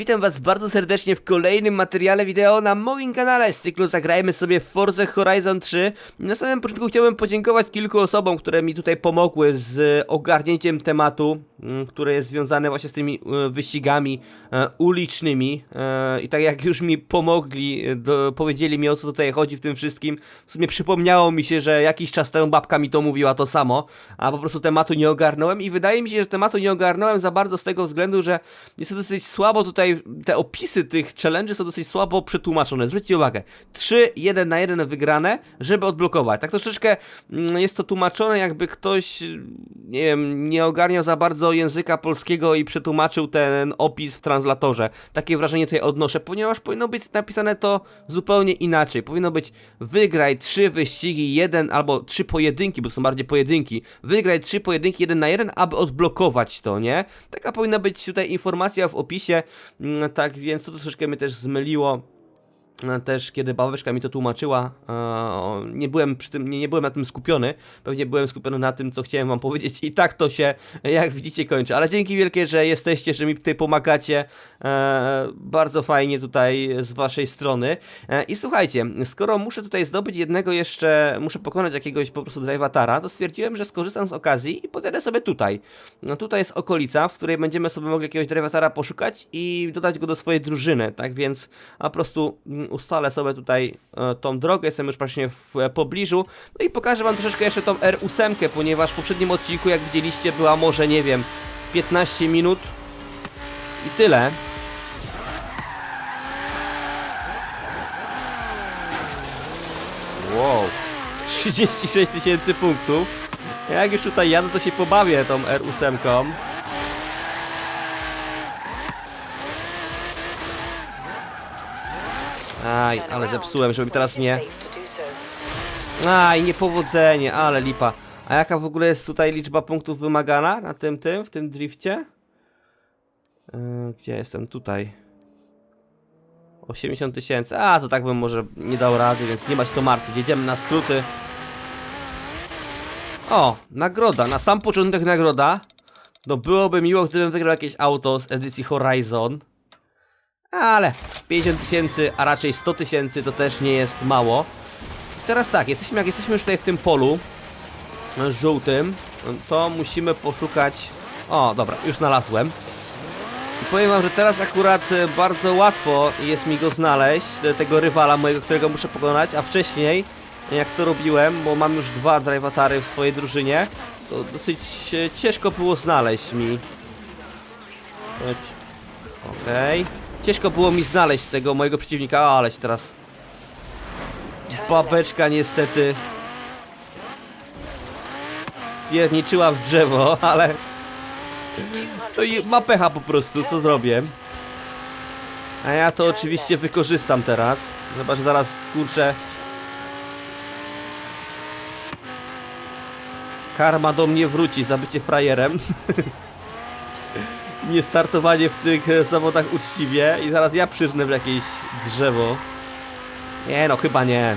Witam was bardzo serdecznie w kolejnym materiale wideo na moim kanale z cyklu Zagrajmy sobie Forza Horizon 3. Na samym początku chciałbym podziękować kilku osobom, które mi tutaj pomogły z ogarnięciem tematu, mm, które jest związane właśnie z tymi e, wyścigami e, ulicznymi. E, I tak jak już mi pomogli, do, powiedzieli mi o co tutaj chodzi w tym wszystkim, w sumie przypomniało mi się, że jakiś czas temu babka mi to mówiła to samo, a po prostu tematu nie ogarnąłem i wydaje mi się, że tematu nie ogarnąłem za bardzo z tego względu, że jest to dosyć słabo tutaj, te opisy tych challenge są dosyć słabo przetłumaczone. Zwróćcie uwagę, 3, 1 na 1 wygrane, żeby odblokować. Tak troszeczkę mm, jest to tłumaczone jakby ktoś, nie wiem, nie ogarniał za bardzo języka polskiego i przetłumaczył ten opis w translatorze. Takie wrażenie tutaj odnoszę, ponieważ powinno być napisane to zupełnie inaczej. Powinno być wygraj trzy wyścigi, jeden albo trzy pojedynki, bo to są bardziej pojedynki. Wygraj trzy pojedynki jeden na jeden, aby odblokować to, nie? Taka powinna być tutaj informacja w opisie, tak więc to troszeczkę mnie też zmyliło. E, Też kiedy babeczka mi to tłumaczyła, e, nie byłem przy tym, nie, nie byłem na tym skupiony. Pewnie byłem skupiony na tym, co chciałem wam powiedzieć, i tak to się, jak widzicie, kończy. Ale dzięki wielkie, że jesteście, że mi tutaj pomagacie. E, bardzo fajnie tutaj z waszej strony. I słuchajcie, skoro muszę tutaj zdobyć jednego jeszcze, muszę pokonać jakiegoś po prostu drivatara, to stwierdziłem, że skorzystam z okazji i podjadę sobie tutaj. No tutaj jest okolica, w której będziemy sobie mogli jakiegoś drivatara poszukać i dodać go do swojej drużyny. Tak więc po prostu mm, ustalę sobie tutaj e, tą drogę, jestem już praktycznie w e, pobliżu. No i pokażę wam troszeczkę jeszcze tą R8, ponieważ w poprzednim odcinku, jak widzieliście, była może, nie wiem, 15 minut i tyle. Wow. 36 tysięcy punktów. Jak już tutaj jadę, to się pobawię tą R8. Aj, ale zepsułem, żeby teraz mnie... Aj, niepowodzenie, ale lipa. A jaka w ogóle jest tutaj liczba punktów wymagana na tym, tym, w tym drifcie? Yy, gdzie jestem? Tutaj. 80 tysięcy. A, to tak bym może nie dał rady, więc nie ma się co martwić. Jedziemy na skróty. O, nagroda. Na sam początek nagroda. No byłoby miło, gdybym wygrał jakieś auto z edycji Horizon. Ale 50 tysięcy, a raczej 100 tysięcy to też nie jest mało. Teraz tak, jesteśmy, jak jesteśmy już tutaj w tym polu e, żółtym, to musimy poszukać... O, dobra, już znalazłem. I powiem wam, że teraz akurat e, bardzo łatwo jest mi go znaleźć, e, tego rywala mojego, którego muszę pokonać, a wcześniej, jak to robiłem, bo mam już dwa drivatary w swojej drużynie, to dosyć e, ciężko było znaleźć mi. Okej. Ciężko było mi znaleźć tego mojego przeciwnika, o, ale się teraz... Babeczka niestety... Pierniczyła w drzewo, ale... To i ma pecha po prostu, co zrobię? A ja to oczywiście wykorzystam teraz. Zobacz, że zaraz, kurczę... Karma do mnie wróci za bycie frajerem. Nie startowanie w tych e, zawodach uczciwie i zaraz ja przyżnę w jakieś drzewo. Nie no, chyba nie.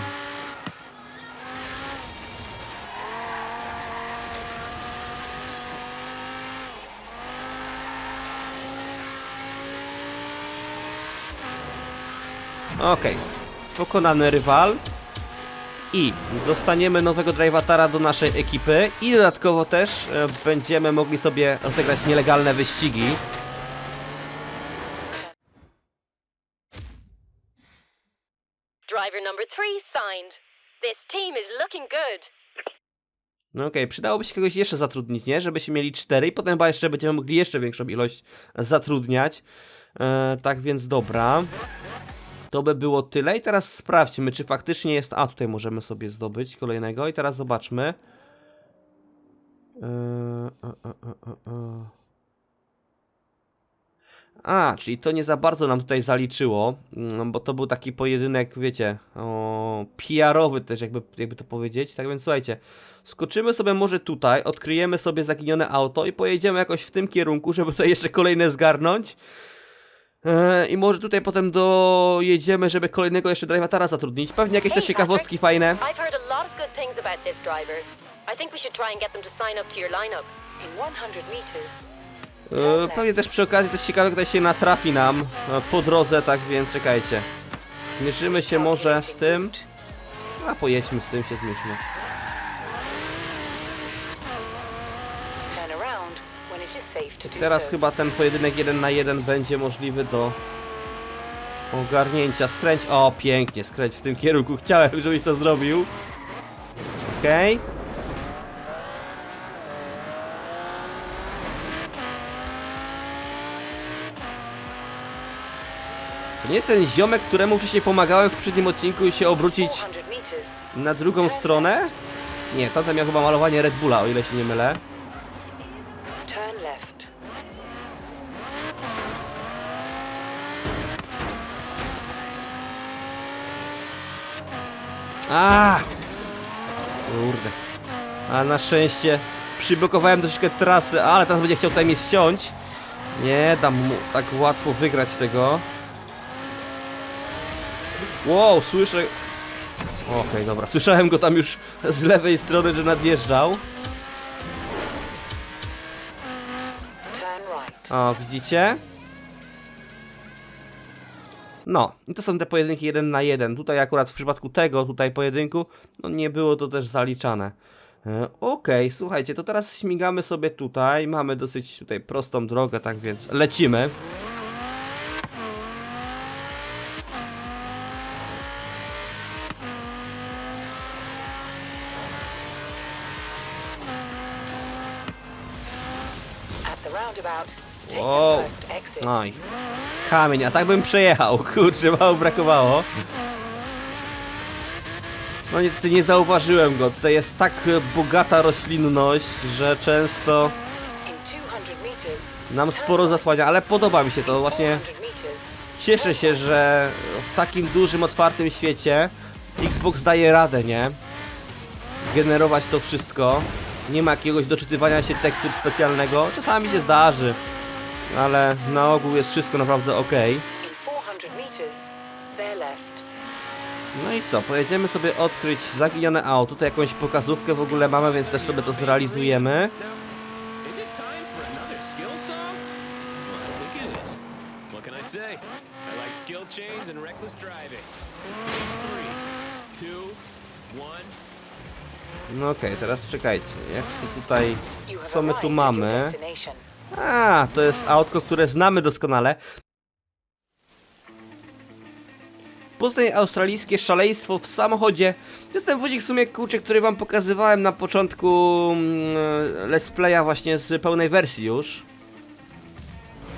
Okej, pokonany rywal. I dostaniemy nowego drivatara do naszej ekipy i dodatkowo też e, będziemy mogli sobie rozegrać nielegalne wyścigi. Driver number three signed. This team is looking good. No okej, przydałoby się kogoś jeszcze zatrudnić, nie? Żebyśmy mieli cztery i potem chyba jeszcze będziemy mogli jeszcze większą ilość zatrudniać. E, tak więc dobra. To by było tyle i teraz sprawdźmy, czy faktycznie jest... A, tutaj możemy sobie zdobyć kolejnego i teraz zobaczmy. E. A, czyli to nie za bardzo nam tutaj zaliczyło, mm, bo to był taki pojedynek, wiecie, o, PR-owy też, jakby, jakby to powiedzieć. Tak więc słuchajcie, skoczymy sobie może tutaj, odkryjemy sobie zaginione auto i pojedziemy jakoś w tym kierunku, żeby tutaj jeszcze kolejne zgarnąć. E, I może tutaj potem dojedziemy, żeby kolejnego jeszcze drivatara zatrudnić. Pewnie jakieś też ciekawostki fajne. I've heard a lot of good things about this driver. I think we should try and get them to sign up to your lineup. In 100 meters, E, Pewnie też przy okazji też ciekawe, kto się natrafi nam e, po drodze, tak więc czekajcie. Zmierzymy się może z tym. A pojedźmy z tym, się zmierzmy. Turn around when it is safe to do Teraz chyba ten pojedynek jeden na jeden będzie możliwy do ogarnięcia. Skręć. O, pięknie, skręć w tym kierunku. Chciałem, żebyś to zrobił. Okej. To nie jest ten ziomek, któremu wcześniej pomagałem w poprzednim odcinku się obrócić 400 meters. na drugą stronę? Nie, tamten miał chyba malowanie Red Bulla, o ile się nie mylę. A! Kurde. A na szczęście przyblokowałem troszeczkę trasy, ale teraz będzie chciał tutaj mnie ściąć. Nie dam mu tak łatwo wygrać tego. Wow, słyszę... Okej, dobra, słyszałem go tam już z lewej strony, że nadjeżdżał. O, widzicie? No, i to są te pojedynki jeden na jeden. Tutaj akurat w przypadku tego tutaj pojedynku, no nie było to też zaliczane. E, Okej, słuchajcie, to teraz śmigamy sobie tutaj. Mamy dosyć tutaj prostą drogę, tak więc lecimy. At the roundabout, take the first exit. Kamień, a tak bym przejechał. Kurczę, mało brakowało. No niestety nie zauważyłem go. Tutaj jest tak bogata roślinność, że często In 200 meters. nam sporo zasłania, ale podoba mi się to właśnie. 400 meters. Cieszę się, że w takim dużym, otwartym świecie Xbox daje radę, nie? Generować to wszystko. Nie ma jakiegoś doczytywania się tekstur specjalnego. Czasami się zdarzy, ale na ogół jest wszystko naprawdę ok. In 400 meters. There left. No i co? Pojedziemy sobie odkryć zaginione auto. Tutaj jakąś pokazówkę w ogóle mamy, więc też sobie to zrealizujemy. No okej, teraz czekajcie. Jak to tutaj... Co my tu mamy? A, to jest autko, które znamy doskonale. Poznań australijskie szaleństwo w samochodzie. To jest ten wózik w sumie kurczę, który wam pokazywałem na początku mm, let's playa właśnie z pełnej wersji już.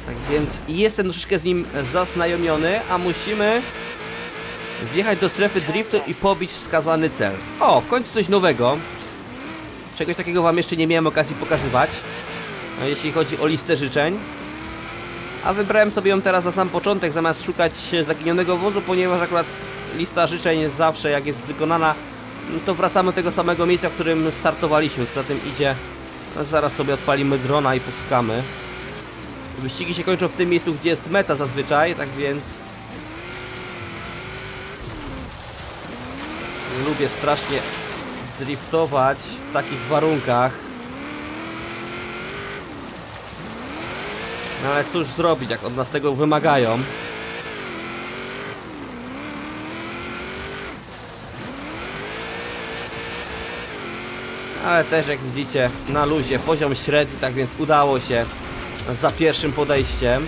Tak więc jestem troszeczkę z nim zaznajomiony, a musimy wjechać do strefy driftu i pobić wskazany cel. O, w końcu coś nowego. Czegoś takiego wam jeszcze nie miałem okazji pokazywać. No, jeśli chodzi o listę życzeń. A wybrałem sobie ją teraz na sam początek, zamiast szukać zaginionego wozu, ponieważ akurat lista życzeń zawsze jak jest wykonana, to wracamy do tego samego miejsca, w którym startowaliśmy. Co za tym idzie, no zaraz sobie odpalimy drona i poszukamy. Wyścigi się kończą w tym miejscu, gdzie jest meta zazwyczaj, tak więc... Lubię strasznie driftować w takich warunkach. No ale cóż zrobić, jak od nas tego wymagają. Ale też jak widzicie na luzie poziom średni, tak więc udało się za pierwszym podejściem.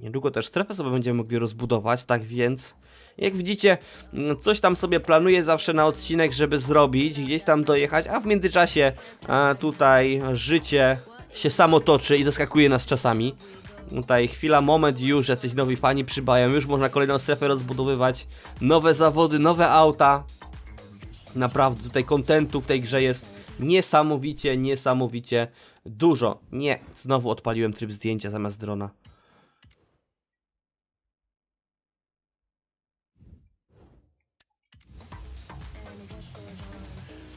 Niedługo też strefę sobie będziemy mogli rozbudować, tak więc jak widzicie, mm, coś tam sobie planuję zawsze na odcinek, żeby zrobić, gdzieś tam dojechać, a w międzyczasie a, tutaj życie się samo toczy i zaskakuje nas czasami. Tutaj chwila, moment już, jacyś nowi fani przybają, już można kolejną strefę rozbudowywać, nowe zawody, nowe auta. Naprawdę tutaj kontentu w tej grze jest niesamowicie, niesamowicie dużo. Nie, znowu odpaliłem tryb zdjęcia zamiast drona.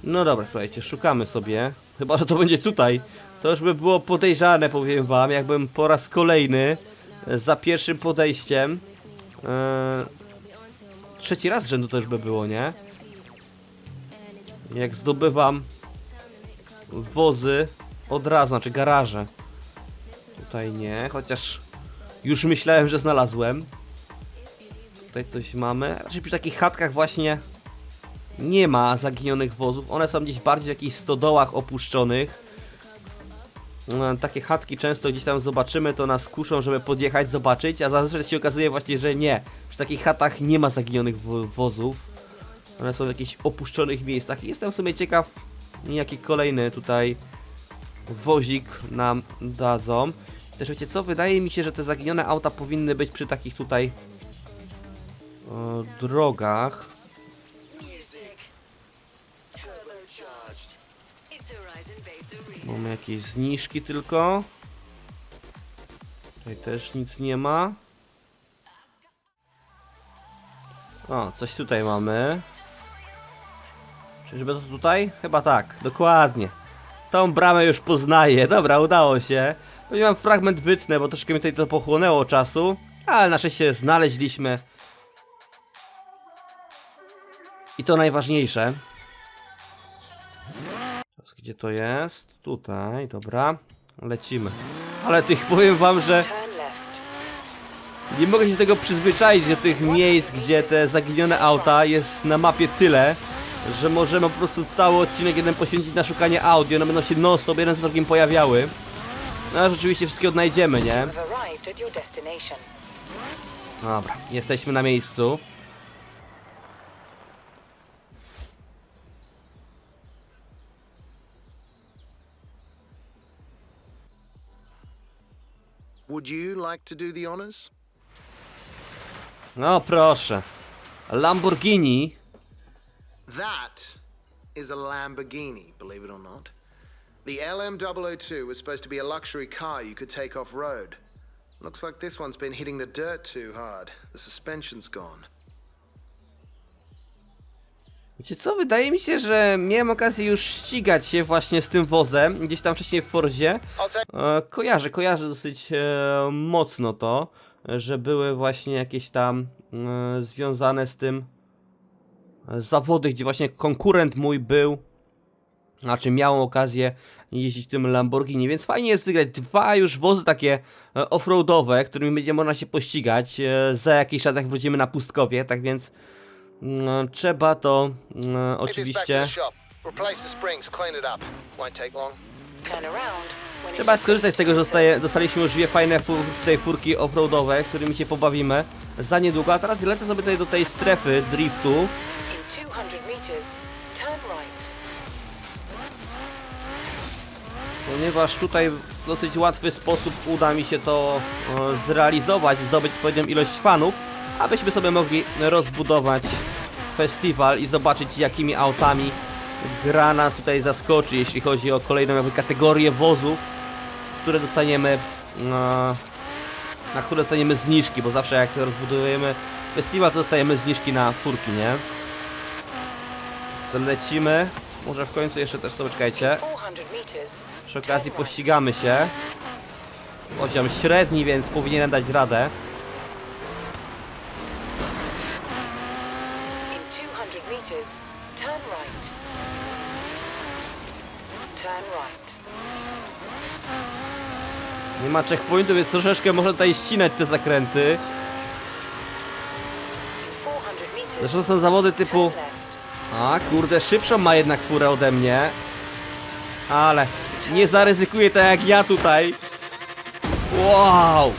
No dobra, słuchajcie, szukamy sobie. Chyba, że to będzie tutaj. To już by było podejrzane, powiem wam, jakbym po raz kolejny e, za pierwszym podejściem. E, trzeci raz rzędu już by było, nie? jak zdobywam wozy od razu, znaczy garaże. Tutaj nie, chociaż już myślałem, że znalazłem. Tutaj coś mamy. Raczej przy takich chatkach właśnie nie ma zaginionych wozów. One są gdzieś bardziej w jakichś stodołach opuszczonych. No, Takie chatki często gdzieś tam zobaczymy, to nas kuszą, żeby podjechać, zobaczyć, a zazwyczaj się okazuje właśnie, że nie. Przy takich chatach nie ma zaginionych wo wozów. One są w jakichś opuszczonych miejscach. Jestem w sumie ciekaw, jaki kolejny tutaj wozik nam dadzą. Też wiecie co, wydaje mi się, że te zaginione auta powinny być przy takich tutaj drogach. Mamy jakieś zniżki tylko. Tutaj też nic nie ma. O, coś tutaj mamy. Czyżby to tutaj? Chyba tak, dokładnie. Tą bramę już poznaję. Dobra, udało się. Pewnie mam fragment wytnę, bo troszkę mi tutaj to pochłonęło czasu. Ale na szczęście znaleźliśmy. I to najważniejsze. Gdzie to jest? Tutaj, dobra. Lecimy. Ale tych powiem wam, że nie mogę się tego przyzwyczaić do tych miejsc, gdzie te zaginione auta jest na mapie tyle, że możemy po prostu cały odcinek jeden poświęcić na szukanie audio, one będą się non stop jeden za drugim pojawiały. No ale rzeczywiście wszystkie odnajdziemy, nie? Dobra, jesteśmy na miejscu. Would you like to do the honors? No proszę. Lamborghini. That is a Lamborghini, believe it or not. The LM002 was supposed to be a luxury car you could take off road. Looks like this one's been hitting the dirt too hard. The suspension's gone. Wiecie co, wydaje mi się, że miałem okazję już ścigać się właśnie z tym wozem, gdzieś tam wcześniej w Fordzie. E, kojarzę, kojarzę dosyć e, mocno to, że były właśnie jakieś tam e, związane z tym e, zawody, gdzie właśnie konkurent mój był, znaczy miałem okazję jeździć tym Lamborghini, więc fajnie jest wygrać dwa już wozy takie e, offroadowe, którymi będzie można się pościgać. E, za jakiś czas jak wrócimy na pustkowie, tak więc trzeba to mm, oczywiście... Trzeba skorzystać z tego, że dostaje, dostaliśmy już dwie fajne fu tutaj furki offroadowe, którymi się pobawimy za niedługo. A teraz lecę sobie tutaj do tej strefy driftu. In 200 meters, turn right. Ponieważ tutaj w dosyć łatwy sposób uda mi się to e, zrealizować, zdobyć odpowiednią ilość fanów, abyśmy sobie mogli rozbudować festiwal i zobaczyć jakimi autami gra nas tutaj zaskoczy, jeśli chodzi o kolejną jakby kategorię wozów, które dostaniemy e, na które dostaniemy zniżki, bo zawsze jak rozbudujemy festiwal, to dostajemy zniżki na furki, nie? Lecimy. Może w końcu jeszcze też sobie czekajcie. 400 meters, Przy okazji pościgamy się. Poziom średni, więc powinienem dać radę. Right. Turn right. Nie ma checkpointu, więc troszeczkę można tutaj ścinać te zakręty. In 400 meters, Zresztą są zawody typu... turn left. A kurde, szybszą ma jednak furę ode mnie. Ale nie zaryzykuję tak jak ja tutaj. Wow!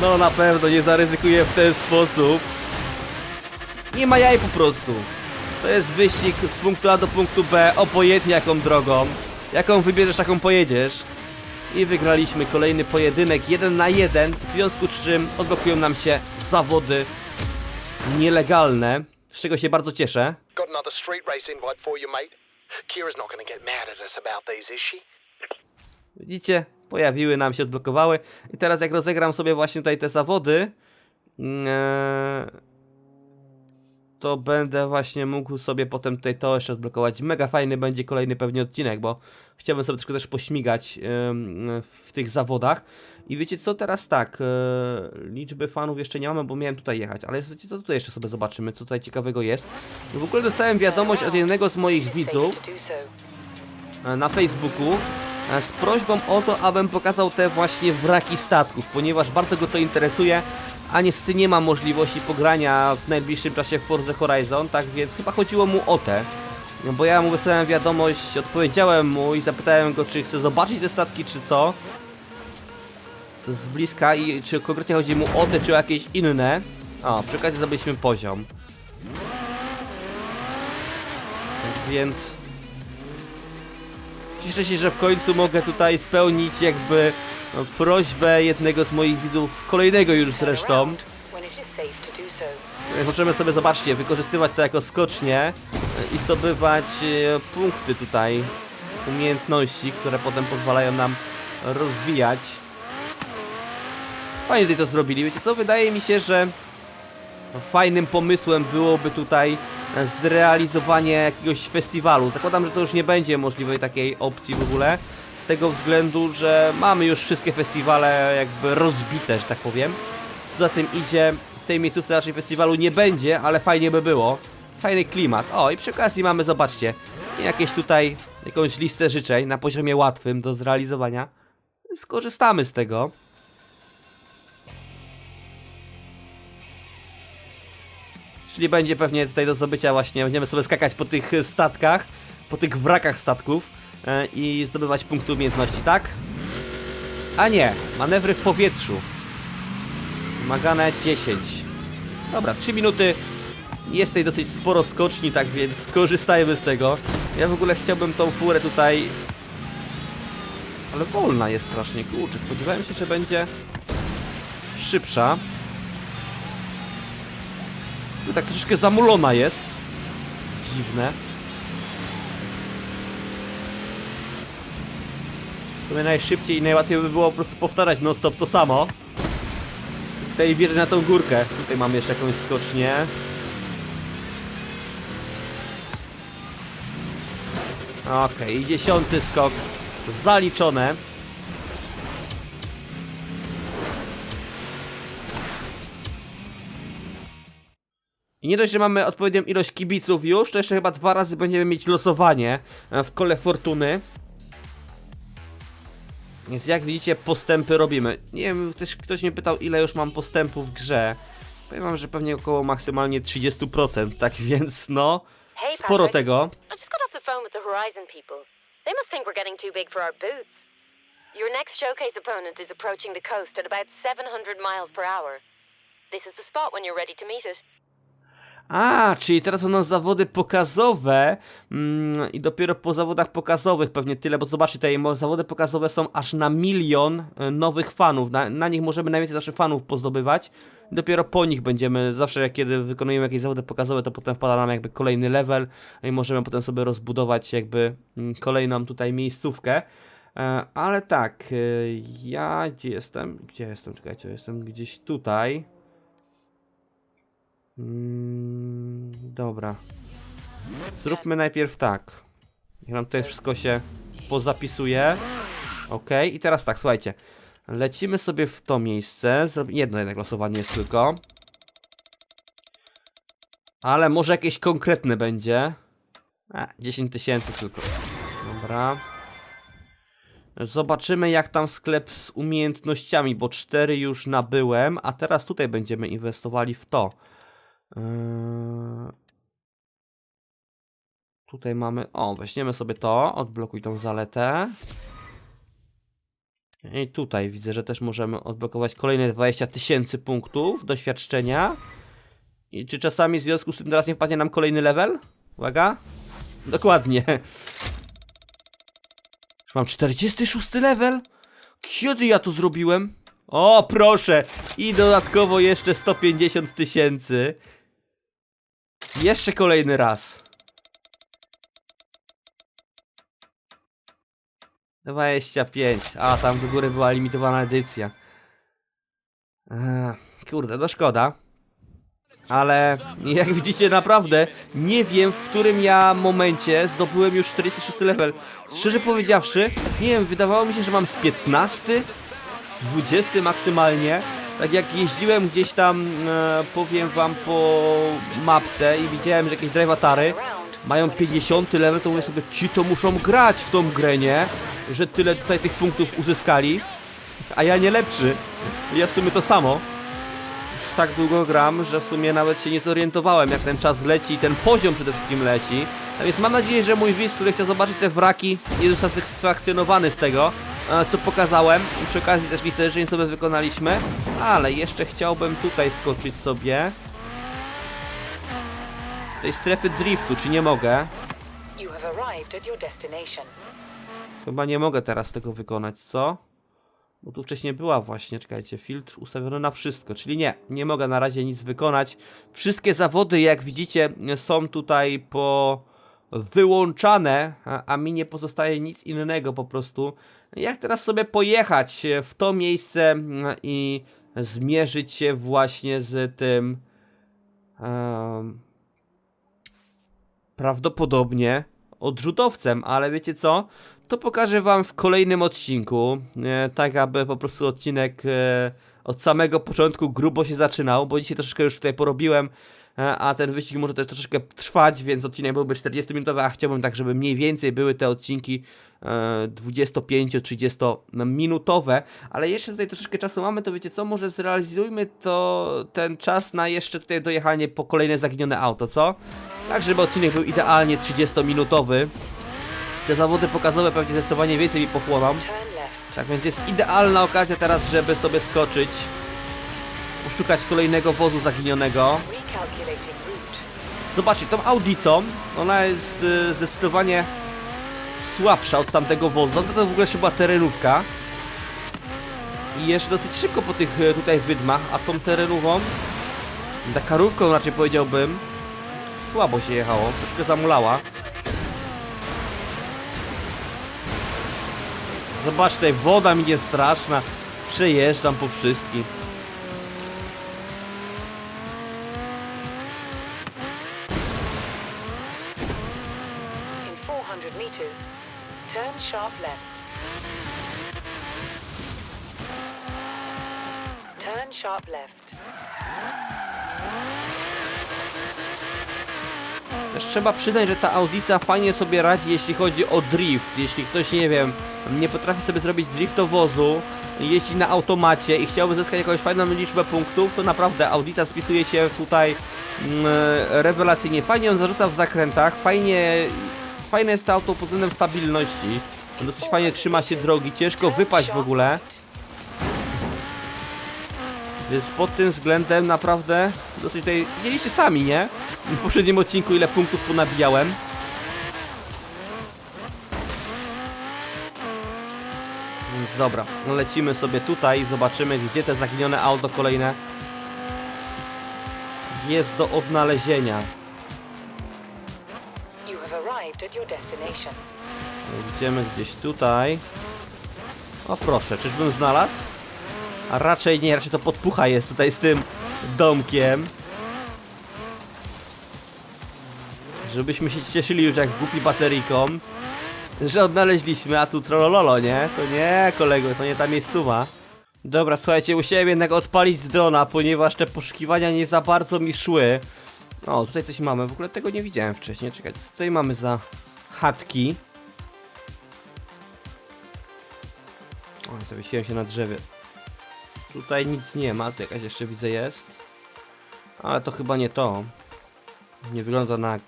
No na pewno nie zaryzykuję w ten sposób. Nie ma jaj po prostu. To jest wyścig z punktu A do punktu B, obojętnie jaką drogą. Jaką wybierzesz, taką pojedziesz. I wygraliśmy kolejny pojedynek, jeden na jeden, w związku z czym odblokują nam się zawody nielegalne, z czego się bardzo cieszę. Got another street race invite for you, mate. Kira's not gonna get mad at us about these, is she? Widzicie? Pojawiły nam się, odblokowały. I teraz jak rozegram sobie właśnie tutaj te zawody, eee, to będę właśnie mógł sobie potem tutaj to jeszcze odblokować. Mega fajny będzie kolejny pewnie odcinek, bo chciałbym sobie troszkę też pośmigać w tych zawodach. I wiecie co, teraz tak, e, liczby fanów jeszcze nie mamy, bo miałem tutaj jechać, ale wiecie co, tutaj jeszcze sobie zobaczymy, co tutaj ciekawego jest. I w ogóle dostałem wiadomość od jednego z moich widzów, e, na Facebooku e, z prośbą o to, abym pokazał te właśnie wraki statków, ponieważ bardzo go to interesuje, a niestety nie ma możliwości pogrania w najbliższym czasie w Forza Horizon, tak więc chyba chodziło mu o te. Bo ja mu wysłałem wiadomość, odpowiedziałem mu i zapytałem go, czy chce zobaczyć te statki, czy co. Z bliska i czy konkretnie chodzi mu o te, czy o jakieś inne. O, przy okazji zdobyliśmy poziom. Tak więc Cieszę się, że w końcu mogę tutaj spełnić jakby prośbę jednego z moich widzów, kolejnego już zresztą. E, Możemy sobie, zobaczcie, wykorzystywać to jako skocznie e, i zdobywać e, punkty tutaj, umiejętności, które potem pozwalają nam rozwijać. Fajnie tutaj to zrobili, wiecie co? Wydaje mi się, że fajnym pomysłem byłoby tutaj zrealizowanie jakiegoś festiwalu. Zakładam, że to już nie będzie możliwej takiej opcji w ogóle, z tego względu, że mamy już wszystkie festiwale jakby rozbite, że tak powiem. Co za tym idzie, w tej miejscówce raczej festiwalu nie będzie, ale fajnie by było. Fajny klimat. O, i przy okazji mamy, zobaczcie, jakieś tutaj, jakąś listę życzeń na poziomie łatwym do zrealizowania. Skorzystamy z tego. Czyli będzie pewnie tutaj do zdobycia właśnie, będziemy sobie skakać po tych statkach, po tych wrakach statków i zdobywać punkty umiejętności, tak? A nie, manewry w powietrzu. Wymagane 10. Dobra, 3 minuty. Jest tutaj dosyć sporo skoczni, tak więc skorzystajmy z tego. Ja w ogóle chciałbym tą furę tutaj... Ale wolna jest strasznie, kurczę. Spodziewałem się, że będzie szybsza. Tu tak troszeczkę zamulona jest. Dziwne. W sumie najszybciej i najłatwiej by było po prostu powtarzać non stop to samo. Tutaj wjeżdżać na tą górkę. Tutaj mamy jeszcze jakąś skocznię. Okej, i dziesiąty skok zaliczone. I nie dość, że mamy odpowiednią ilość kibiców już, to jeszcze chyba dwa razy będziemy mieć losowanie e, w kole fortuny. Więc jak widzicie, postępy robimy. Nie wiem, też ktoś mnie pytał, ile już mam postępów w grze. Powiem wam, że pewnie około maksymalnie 30%, tak więc no, sporo tego. They must think we're getting too big for our boots. Your next showcase opponent is approaching the coast at about 700 miles per hour. This is the spot when you're ready to meet it. A, czyli teraz będą zawody pokazowe mm, i dopiero po zawodach pokazowych pewnie tyle, bo zobaczcie, te zawody pokazowe są aż na milion e, nowych fanów, na, na nich możemy najwięcej naszych fanów pozdobywać, dopiero po nich będziemy, zawsze jak kiedy wykonujemy jakieś zawody pokazowe, to potem wpada nam jakby kolejny level i możemy potem sobie rozbudować jakby mm, kolejną tutaj miejscówkę. E, ale tak, e, ja gdzie jestem? Gdzie jestem? Czekajcie, jestem gdzieś tutaj. Mm, dobra. Zróbmy najpierw tak. Niech nam tutaj wszystko się pozapisuje. Ok, i teraz tak, słuchajcie. Lecimy sobie w to miejsce. Zrob... Jedno jednak losowanie jest tylko. Ale może jakieś konkretne będzie. A, 10 tysięcy tylko. Dobra. Zobaczymy jak tam sklep z umiejętnościami, bo 4 już nabyłem, a teraz tutaj będziemy inwestowali w to. Eee, Tutaj mamy. O, weźmiemy sobie to. Odblokuj tą zaletę. I tutaj widzę, że też możemy odblokować kolejne 20 tysięcy punktów doświadczenia. I czy czasami w związku z tym teraz nie wpadnie nam kolejny level? Uwaga. Dokładnie. Już mam 46 level? Kiedy ja to zrobiłem? O, proszę! I dodatkowo jeszcze 150 tysięcy. Jeszcze kolejny raz. 25. A, tam do góry była limitowana edycja. Eee, kurde, no szkoda. Ale jak widzicie naprawdę nie wiem w którym ja momencie zdobyłem już 46 level. Szczerze powiedziawszy, nie wiem, wydawało mi się, że mam z 15, 20 maksymalnie. Tak jak jeździłem gdzieś tam, e, powiem wam po mapce i widziałem, że jakieś drivatary mają 50 level, to mówię sobie, ci to muszą grać w tą grę, nie? Że tyle tutaj tych punktów uzyskali, a ja nie lepszy. Ja w sumie to samo już tak długo gram, że w sumie nawet się nie zorientowałem jak ten czas leci i ten poziom przede wszystkim leci. A więc mam nadzieję, że mój widz, który chciał zobaczyć te wraki, jest usatysfakcjonowany z tego, e, co pokazałem. I przy okazji też listę życzeń sobie wykonaliśmy. Ale jeszcze chciałbym tutaj skoczyć sobie. Tej strefy driftu, czy nie mogę? Chyba nie mogę teraz tego wykonać, co? Bo tu wcześniej była właśnie, czekajcie, filtr ustawiony na wszystko, czyli nie, nie mogę na razie nic wykonać. Wszystkie zawody, jak widzicie, są tutaj po wyłączane, a, a mi nie pozostaje nic innego po prostu. Jak teraz sobie pojechać w to miejsce mm, i zmierzyć się właśnie z tym... em, prawdopodobnie odrzutowcem, ale wiecie co? To pokażę wam w kolejnym odcinku, e, tak aby po prostu odcinek e, od samego początku grubo się zaczynał, bo dzisiaj troszeczkę już tutaj porobiłem, e, a ten wyścig może też troszeczkę trwać, więc odcinek byłby 40-minutowy, a chciałbym tak, żeby mniej więcej były te odcinki 25-30 minutowe, ale jeszcze tutaj troszeczkę czasu mamy, to wiecie co, może zrealizujmy to ten czas na jeszcze tutaj dojechanie po kolejne zaginione auto, co? Tak, żeby odcinek był idealnie 30-minutowy. Te zawody pokazowe pewnie zdecydowanie więcej mi pochłoną. Tak więc jest idealna okazja teraz, żeby sobie skoczyć. Poszukać kolejnego wozu zaginionego. Zobaczcie, tą Audicą, ona jest y, zdecydowanie słabsza od tamtego wozu. To, to w ogóle się była terenówka. I jeszcze dosyć szybko po tych y, tutaj wydmach, a tą terenówą, Dakarówką raczej powiedziałbym, słabo się jechało, troszkę zamulała. Zobacz, tutaj woda mi jest straszna. Przejeżdżam po wszystkim. Left. Też trzeba przyznać, że ta audica fajnie sobie radzi, jeśli chodzi o drift. Jeśli ktoś, nie wiem, nie potrafi sobie zrobić driftowozu, jeździ na automacie i chciałby zyskać jakąś fajną liczbę punktów, to naprawdę audica spisuje się tutaj mm, rewelacyjnie. Fajnie on zarzuca w zakrętach, fajnie, fajne jest to auto pod względem stabilności. Dosyć fajnie trzyma się drogi, ciężko wypaść w ogóle. Więc pod tym względem naprawdę dosyć tutaj widzieliście sami, nie? W poprzednim odcinku ile punktów ponabijałem. Więc dobra, no lecimy sobie tutaj i zobaczymy gdzie te zaginione auto kolejne jest do odnalezienia. Idziemy gdzieś tutaj. O proszę, czyżbym znalazł? A raczej nie, raczej to podpucha jest tutaj z tym domkiem. Żebyśmy się cieszyli już jak głupi bateryką, że odnaleźliśmy, a tu trollolo, nie? To nie, kolego, to nie ta miejscowa. Dobra, słuchajcie, musiałem jednak odpalić z drona, ponieważ te poszukiwania nie za bardzo mi szły. O, tutaj coś mamy, w ogóle tego nie widziałem wcześniej. Czekajcie, co tutaj mamy za chatki? O, zawiesiłem się na drzewie. Tutaj nic nie ma, tu jakaś jeszcze widzę jest. Ale to chyba nie to. Nie wygląda na...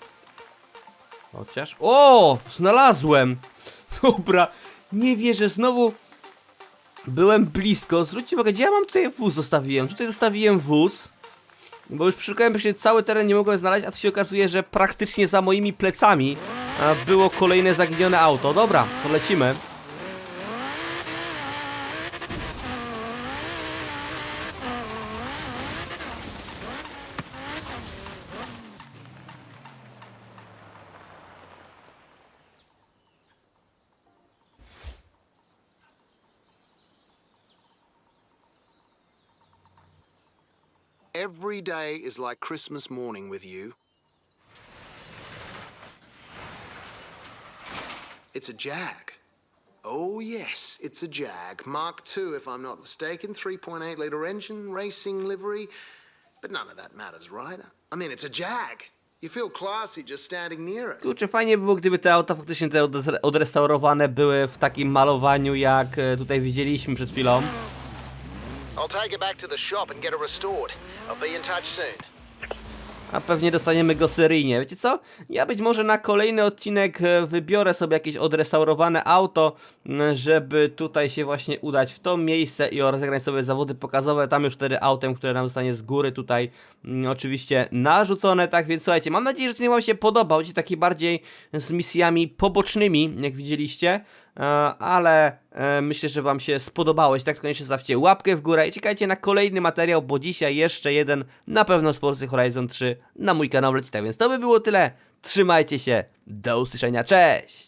Chociaż... O! Znalazłem! Dobra, nie wierzę, znowu... Byłem blisko, zwróćcie uwagę, gdzie ja mam tutaj wóz zostawiłem? Tutaj zostawiłem wóz. Bo już przeszukałem praktycznie cały teren, nie mogłem znaleźć, a tu się okazuje, że praktycznie za moimi plecami było kolejne zaginione auto. Dobra, to lecimy. Every day is like Christmas morning with you. It's a Jag. Oh, yes, it's a Jag. Mark II, if I'm not mistaken. 3.8 liter engine, racing livery. But none of that matters, right? I mean, it's a Jag. You feel classy just standing near it. Kurczę, fajnie by było, gdyby te auta faktycznie te odres- odrestaurowane były w takim malowaniu, jak e, tutaj widzieliśmy przed chwilą. I'll take it back to the shop and get it restored. I'll be in touch soon. A pewnie dostaniemy go seryjnie. Wiecie co? Ja być może na kolejny odcinek e, wybiorę sobie jakieś odrestaurowane auto, żeby tutaj się właśnie udać w to miejsce i rozegrać sobie zawody pokazowe. Tam już wtedy autem, które nam zostanie z góry tutaj oczywiście narzucone. Tak więc słuchajcie, mam nadzieję, że ten wam się podobał. Będzie taki bardziej z misjami pobocznymi, jak widzieliście. E, ale e, myślę, że Wam się spodobało. Jeśli tak, to koniecznie zostawcie łapkę w górę i czekajcie na kolejny materiał, bo dzisiaj jeszcze jeden na pewno z Forza Horizon 3 na mój kanał leci. Tak więc to by było tyle. Trzymajcie się. Do usłyszenia. Cześć!